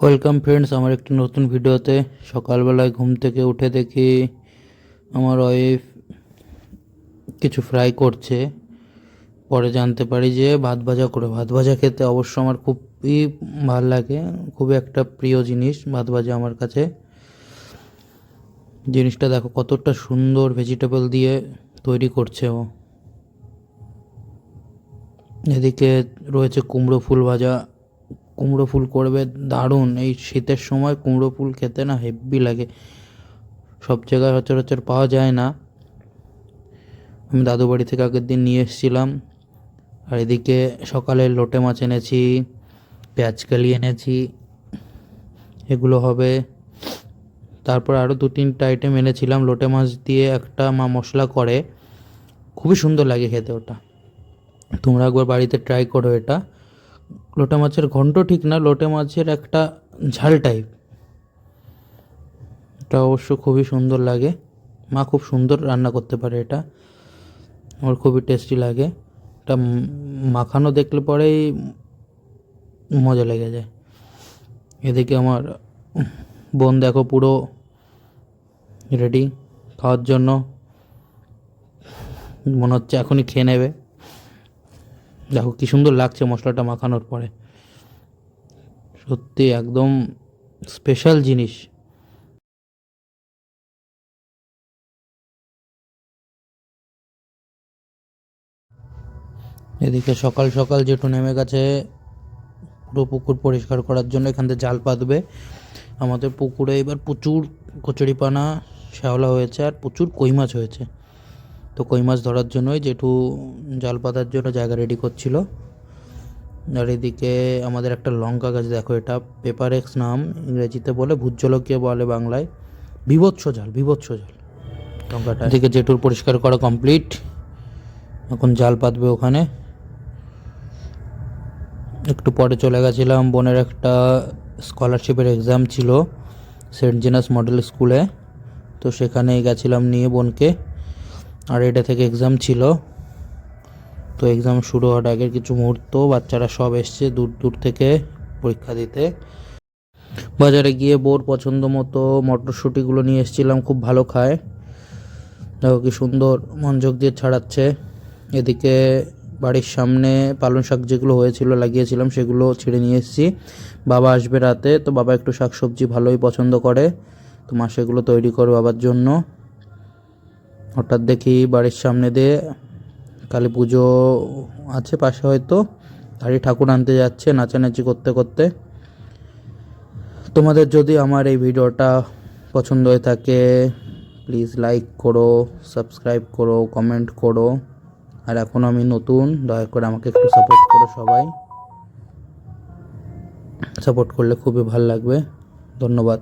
Welcome friends আমার একটি নতুন ভিডিওতে সকালবেলায় ঘুম থেকে উঠে দেখি আমার ওয়াইফ কিছু ফ্রাই করছে। পরে জানতে পারি যে ভাত ভাজা করে, ভাত ভাজা খেতে অবশ্য আমার খুবই ভালো লাগে, খুবই একটা প্রিয় জিনিস ভাত ভাজা আমার কাছে। জিনিসটা দেখো কতটা সুন্দর ভেজিটেবল দিয়ে তৈরি করছে ও। এদিকে রয়েছে কুমড়ো ফুল ভাজা। কুমড়ো ফুল করবে, দারুণ। এই শীতের সময় কুমড়ো ফুল খেতে না হেব্বি লাগে। সব জায়গায় সচরাচর পাওয়া যায় না। আমি দাদু বাড়ি থেকে আগের দিন নিয়ে এসেছিলাম। আর এদিকে সকালে লোটে মাছ এনেছি পেঁয়াজকালি এনেছি, এগুলো হবে। তারপর আরও দু তিনটা আইটেম এনেছিলাম। লোটে মাছ দিয়ে একটা মা মশলা করে। খুবই সুন্দর লাগে খেতে ওটা। তোমরা একবার বাড়িতে ট্রাই করো এটা। লোটে মাছের ঘন্ট ঠিক না, লোটে মাছের একটা ঝাল টাইপ এটা অবশ্য খুবই সুন্দর লাগে। মা খুব সুন্দর রান্না করতে পারে এটা। আমার খুবই টেস্টি লাগে। এটা মাখানো দেখলে পরেই মজা লেগে যায়। এদিকে আমার বোন দেখো পুরো রেডি খাওয়ার জন্য। মনে হচ্ছে এখনই খেয়ে নেবে। দেখো কি সুন্দর লাগছে মশলাটা মাখানোর পরে। সত্যি একদম স্পেশাল জিনিস। এদিকে সকাল সকাল জেঠু নেমে গেছে পুরো পুকুর পরিষ্কার করার জন্য, এখান থেকে জাল পাতবে। আমাদের পুকুরে এবার প্রচুর কচুরিপানা, শ্যাওলা হয়েছে আর প্রচুর কই মাছ হয়েছে। তো কই মাছ ধরার জন্যই জেঠু জাল পাতার জন্য জায়গা রেডি করছিল। আর এদিকে আমাদের একটা লঙ্কা গাছ, দেখো এটা পেপার এক্স নাম, ইংরেজিতে বলে ভূত জলকীয় বলে বাংলায়, বিভৎস জাল বিভৎস জাল। লঙ্কাটা এদিকে জেঠুর পরিষ্কার করা কমপ্লিট এখন জাল পাতবে ওখানে। একটু পরে চলে গেছিলাম, বোনের একটা স্কলারশিপের এক্সাম ছিল, সেন্ট জেনাস মডেল স্কুলে। তো সেখানে গেছিলাম নিয়ে বোনকে। আর এটা থেকে এক্সাম ছিল। তো এক্সাম শুরু হওয়ার আগের কিছু মুহূর্ত বাচ্চারা সব এসছে দূর দূর থেকে পরীক্ষা দিতে। বাজারে গিয়ে বোর পছন্দ মতো মটরশুঁটিগুলো নিয়ে এসেছিলাম, খুব ভালো খায়। দেখো কি সুন্দর মনোযোগ দিয়ে ছাড়াচ্ছে। এদিকে বাড়ির সামনে পালং শাক যেগুলো হয়েছিল লাগিয়েছিলাম সেগুলো ছিঁড়ে নিয়ে এসেছি। বাবা আসবে রাতে, তো বাবা একটু শাক সবজি ভালোই পছন্দ করে, তো মা সেগুলো তৈরি করে বাবার জন্য। হঠাৎ দেখি বাড়ির সামনে দিয়ে কালী পুজো আছে পাশে হয়তো। তারই ঠাকুর আনতে যাচ্ছে নাচানাচি করতে করতে। তোমাদের যদি আমার এই ভিডিওটা পছন্দ হয়ে থাকে প্লিজ লাইক করো সাবস্ক্রাইব করো কমেন্ট করো। আর এখন আমি নতুন, দয়া করে আমাকে একটু সাপোর্ট করো সবাই। সাপোর্ট করলে খুবই ভালো লাগবে। ধন্যবাদ।